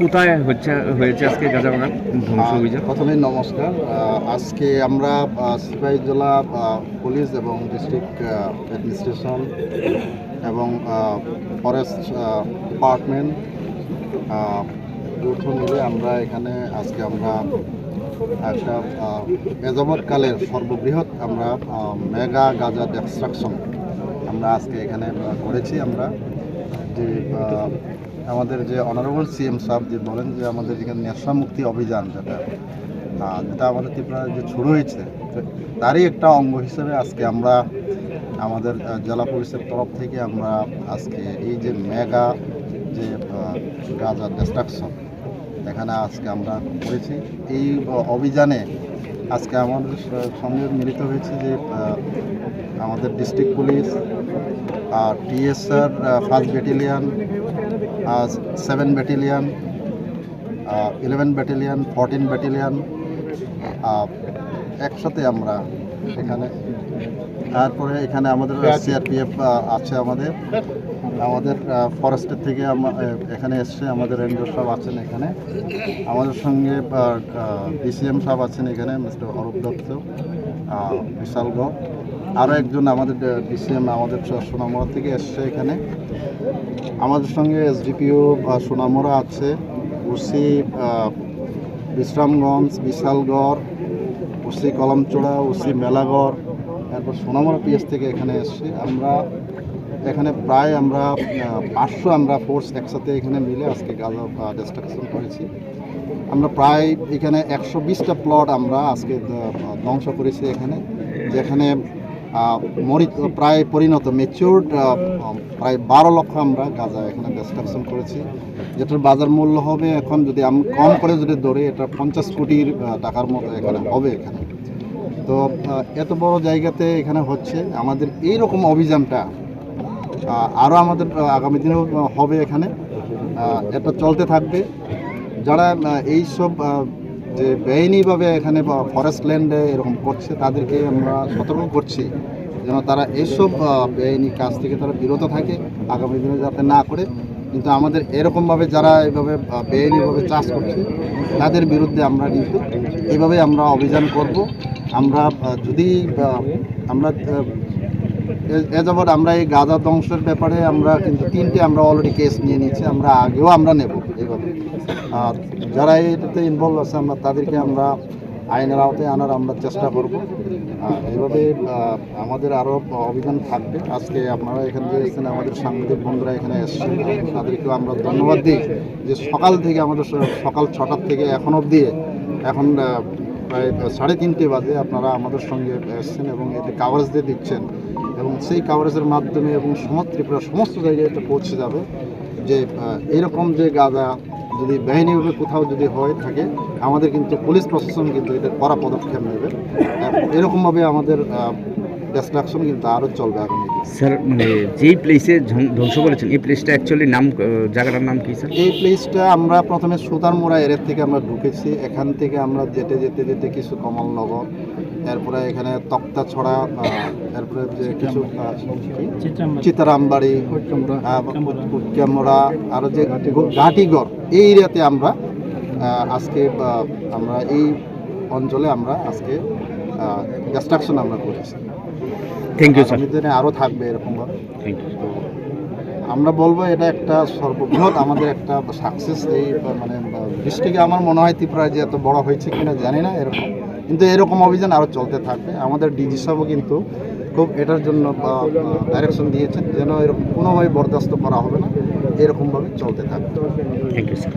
কোথায় হচ্ছে হয়েছে আজকে গাঁজা বাগান ধ্বংস অভিযান? প্রথমে নমস্কার। আজকে আমরা সিপাহী জেলা পুলিশ এবং ডিস্ট্রিক্ট অ্যাডমিনিস্ট্রেশন এবং ফরেস্ট ডিপার্টমেন্ট যৌথ মিলে আমরা এখানে আজকে আমরা একটা আহ, এযাবৎকালের সর্ববৃহৎ আমরা মেগা গাজা ডেস্ট্রাকশন আমরা আজকে এখানে করেছি আমরা। যে আমাদের যে অনারেবল সিএম সাহেব যে বলেন যে আমাদের এখানে নেশা মুক্তি অভিযান যেটা যেটা আমাদের ত্রিপুরায় যে শুরু হয়েছে তারই একটা অঙ্গ হিসেবে আজকে আমরা আমাদের জেলা পুলিশের তরফ থেকে আমরা আজকে এই যে মেগা যে গাজা ডিস্ট্রাকশন এখানে আজকে আমরা করেছি। এই অভিযানে আজকে আমাদের সঙ্গে মিলিত হয়েছে যে আমাদের ডিস্ট্রিক্ট পুলিশ আর TSR first battalion seven battalion eleven battalion fourteen battalion একসাথে আমরা এখানে। তারপরে এখানে আমাদের সিআরপিএফ আছে আমাদের। আমাদের ফরেস্টের থেকে এখানে এসছে আমাদের রেঞ্জার সাহেব আছেন এখানে। আমাদের সঙ্গে ডিসিএম সাহেব আছেন এখানে মিস্টার অরূপ দত্ত বিশাল গড়। আরও একজন আমাদের ডিসিএম আমাদের সোনামুড়া থেকে এসছে এখানে। আমাদের সঙ্গে এসডিপিও সোনামুড়া আছে উসি বিশ্রামগঞ্জ, বিশালগড় উসি কলমচোড়া উসি মেলাগড় তারপর সোনামুড়া পিএস থেকে এখানে এসছি। আমরা এখানে প্রায় আমরা পাঁচশো আমরা ফোর্স একসাথে এখানে মিলে আজকে গাজা ডিস্ট্রাকশন করেছি। আমরা প্রায় এখানে একশো বিশটা প্লট আমরা আজকে ধ্বংস করেছি এখানে, যেখানে মরি প্রায় পরিণত মেচিউর্ড প্রায় বারো লক্ষ আমরা গাঁজা এখানে ডিস্ট্রাকশন করেছি। যেটার বাজার মূল্য হবে এখন যদি আমি কম করে যদি ধরি এটা পঞ্চাশ কোটির টাকার মতো এখানে হবে এখানে। তো এত বড় জায়গাতে এখানে হচ্ছে আমাদের এই রকম অভিযানটা আরও আমাদের আগামী দিনেও হবে এখানে। এটা চলতে থাকবে। যারা আহ, এইসব আহ, যে বেআইনিভাবে এখানে বা ফরেস্ট ল্যান্ডে এরকম করছে, তাদেরকে আমরা সতর্ক করছি যেন তারা এইসব বেআইনি কাজ থেকে তারা বিরত থাকে, আগামী দিনে যাতে না করে। কিন্তু আমাদের এরকমভাবে যারা এইভাবে বেআইনিভাবে চাষ করছে, তাদের বিরুদ্ধে আমরা কিন্তু এইভাবে আমরা অভিযান করব। আমরা যদি আমরা এ- আমরা এই গাঁজা ধ্বংসের ব্যাপারে আমরা কিন্তু তিনটে আমরা অলরেডি কেস নিয়ে নিয়েছি, আমরা আগেও আমরা নেব এইভাবে। আর যারা এটাতে ইনভলভ আছে, আমরা তাদেরকে আমরা আইনের আওতায় আনার আমরা চেষ্টা করব। আর এইভাবে আমাদের আরও অভিযান থাকবে। আজকে আপনারা এখানে যে এসেছেন, আমাদের সাংবাদিক বন্ধুরা এখানে এসছেন, তাদেরকেও আমরা ধন্যবাদ দিই যে সকাল থেকে আমাদের সকাল ছটার থেকে এখন অবধি, এখন প্রায় সাড়ে তিনটে বাজে আপনারা আমাদের সঙ্গে এসছেন এবং এতে কাভারেজ দিয়ে দিচ্ছেন। এবং সেই কাভারেজের মাধ্যমে এবং সমস্ত ত্রিপুরা সমস্ত জায়গায় এটা পৌঁছে যাবে যে এরকম যে গাঁজা যদি বেআইনিভাবে কোথাও যদি হয়ে থাকে, আমাদের কিন্তু পুলিশ প্রশাসন কিন্তু এটা কড়া পদক্ষেপ নেবে। এরকমভাবে আমাদের ডিস্ট্রাকশন কিন্তু আরও চলবে আগামী স্যার মানে যেই প্লেসে ধ্বংস করেছেন এই প্লেসটা অ্যাকচুয়ালি নাম জায়গাটার নাম কি স্যার? এই প্লেসটা আমরা প্রথমে সুতারমোড়া এরিয়া থেকে আমরা ঢুকেছি। এখান থেকে আমরা যেতে যেতে যেতে কিছু কমলনগর এরপরে এখানে তক্তা ছড়া এরপরে যে কিছু? চিতারামবাড়ি। কুটকামোড়া আরও যে ঘাটিগড় এই এরিয়াতে আমরা আজকে আমরা এই অঞ্চলে আমরা আজকে ডিস্ট্রাকশন আমরা করেছি। থ্যাংক ইউ স্যার দিনে আরও থাকবে এরকমভাবে থ্যাংক ইউ তো আমরা বলব এটা একটা সর্ববৃহৎ আমাদের একটা সাকসেস এই মানে ডিস্ট্রিক্টে আমার মনে হয় ত্রিপুরা যে এত বড় হয়েছে কিনা জানি না এরকম। কিন্তু এরকম অভিযান আরও চলতে থাকবে। আমাদের ডিজি সাহেবও কিন্তু খুব এটার জন্য বা ডাইরেকশন দিয়েছেন যেন এরকম কোনোভাবে বরদাস্ত করা হবে না। এরকমভাবে চলতে থাকবে। Thank you sir